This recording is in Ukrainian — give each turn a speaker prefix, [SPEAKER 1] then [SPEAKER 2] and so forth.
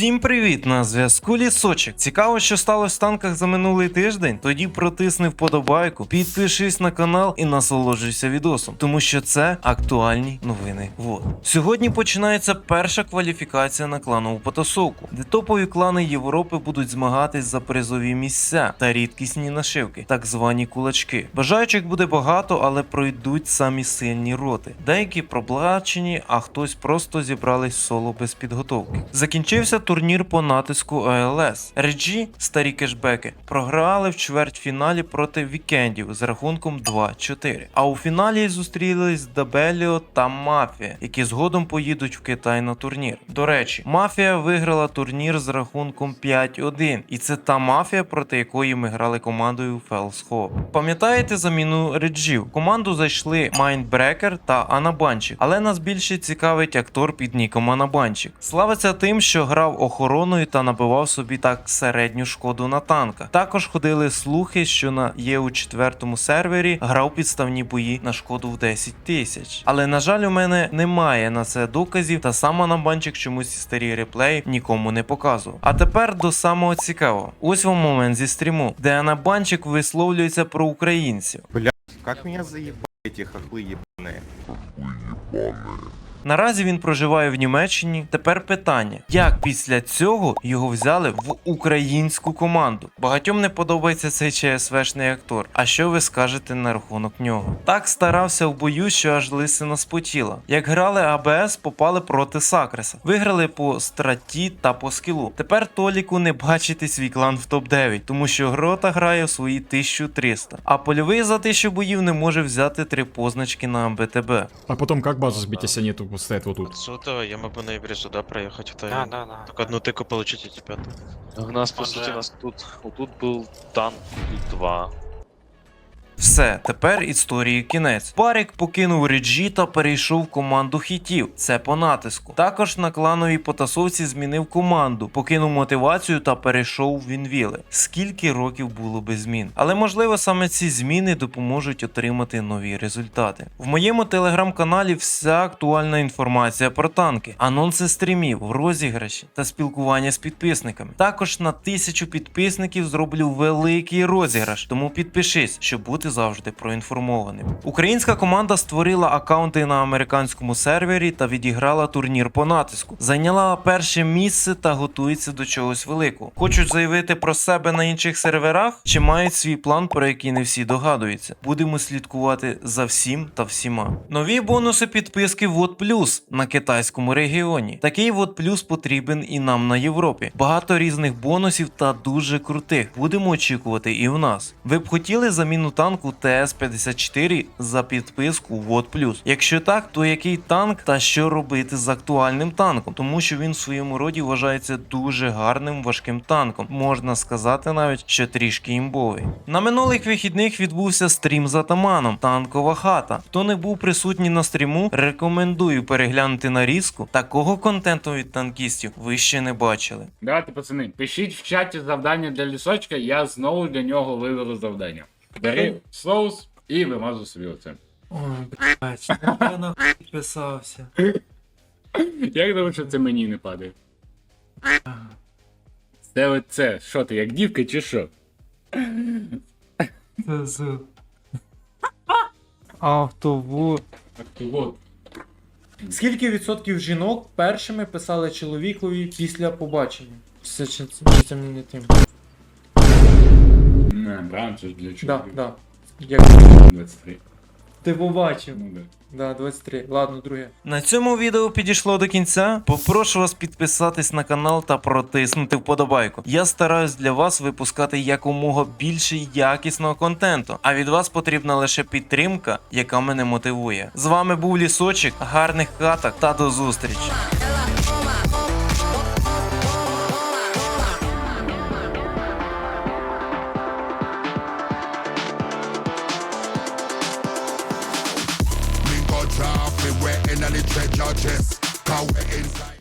[SPEAKER 1] Всім привіт! На зв'язку лісочок. Цікаво, що сталося в танках за минулий тиждень. Тоді протисни вподобайку, підпишись на канал і насолоджуйся відосом, тому що це актуальні новини. Вот сьогодні починається перша кваліфікація на кланову потасовку, де топові клани Європи будуть змагатись за призові місця та рідкісні нашивки, так звані кулачки. Бажаючих буде багато, але пройдуть самі сильні роти. Деякі проблачені, а хтось просто зібрались соло без підготовки. Закінчився турнір по натиску АЛС. RG, старі кешбеки, програли в чвертьфіналі проти вікендів з рахунком 2-4. А у фіналі зустрілись Дабеліо та Мафія, які згодом поїдуть в Китай на турнір. До речі, Мафія виграла турнір з рахунком 5-1, і це та мафія, проти якої ми грали командою Felshope. Пам'ятаєте заміну реджів? Команду зайшли Mindbreaker та Анабанчик, але нас більше цікавить актор під ніком Анабанчик. Славиться тим, що грав охороною та набивав собі так середню шкоду на танках. Також ходили слухи, що на ЄУ четвертому сервері грав підставні бої на шкоду в 10 тисяч. Але на жаль, у мене немає на це доказів, та сам Анабанчик чомусь ці старі реплеї нікому не показував. А тепер до самого цікавого. Ось вам момент зі стріму, де Анабанчик висловлюється про українців.
[SPEAKER 2] Как меня заебали эти хохлы ебаные.
[SPEAKER 1] Наразі він проживає в Німеччині. Тепер питання: як після цього його взяли в українську команду? Багатьом не подобається цей ЧСВшний актор. А що ви скажете на рахунок нього? Так старався в бою, що аж лисина спотіла. Як грали АБС, попали проти Сакреса, виграли по страті та по скілу. Тепер Толіку не бачити свій клан в топ-9, тому що грота грає в свої 1300, а польовий за 1000 боїв не може взяти три позначки на АБТБ.
[SPEAKER 3] А потом как базу сбить, если нету, вот стоит вот тут?
[SPEAKER 4] Отсюда я могу на Ивре сюда проехать в
[SPEAKER 5] Да, да, да.
[SPEAKER 4] Только одну тыку получить эти пятую.
[SPEAKER 6] У нас, по сути, у нас тут, тут был танк, тут два.
[SPEAKER 1] Все, тепер історії кінець. Парік покинув реджі та перейшов в команду хітів. Це по натиску. Також на клановій потасовці змінив команду, покинув мотивацію та перейшов в Інвіли. Скільки років було без змін? Але можливо саме ці зміни допоможуть отримати нові результати. В моєму телеграм-каналі вся актуальна інформація про танки, анонси стрімів, розіграші та спілкування з підписниками. Також на тисячу підписників зроблю великий розіграш, тому підпишись, щоб бути завжди проінформованим. Українська команда створила акаунти на американському сервері та відіграла турнір по натиску. Зайняла перше місце та готується до чогось великого. Хочуть заявити про себе на інших серверах чи мають свій план, про який не всі догадуються. Будемо слідкувати за всім та всіма. Нові бонуси підписки Вот Плюс на китайському регіоні. Такий Вот Плюс потрібен і нам на Європі. Багато різних бонусів та дуже крутих. Будемо очікувати і в нас. Ви б хотіли заміну танку ТС-54 за підписку Плюс? Якщо так, то який танк та що робити з актуальним танком? Тому що він в своєму роді вважається дуже гарним важким танком. Можна сказати навіть, що трішки імбовий. На минулих вихідних відбувся стрім з атаманом Танкова хата. Хто не був присутній на стріму, рекомендую переглянути нарізку. Такого контенту від танкістів ви ще не бачили.
[SPEAKER 5] Давайте, пацани, пишіть в чаті завдання для лісочка, я знову для нього виберу завдання. Бери соус і вимазу собі оце.
[SPEAKER 7] Ой, блядь, я нахуй підписався.
[SPEAKER 5] Як думаю, що це мені не падає? Це оце, що ти, як дівка чи що?
[SPEAKER 7] Це з... Автобус.
[SPEAKER 5] Так.
[SPEAKER 7] Скільки відсотків жінок першими писали чоловікові після побачення? Все чи це, це мені не тим?
[SPEAKER 5] Не, брам, це ж для
[SPEAKER 7] Да, да. Як
[SPEAKER 5] 23.
[SPEAKER 7] ти побачив.
[SPEAKER 5] Ну да.
[SPEAKER 7] Да, 23. Ладно, друге.
[SPEAKER 1] На цьому відео підійшло до кінця. Попрошу вас підписатись на канал та протиснути вподобайку. Я стараюсь для вас випускати якомога більше якісного контенту. А від вас потрібна лише підтримка, яка мене мотивує. З вами був лісочок, гарних каток та до зустрічі. judges. Cause we inside.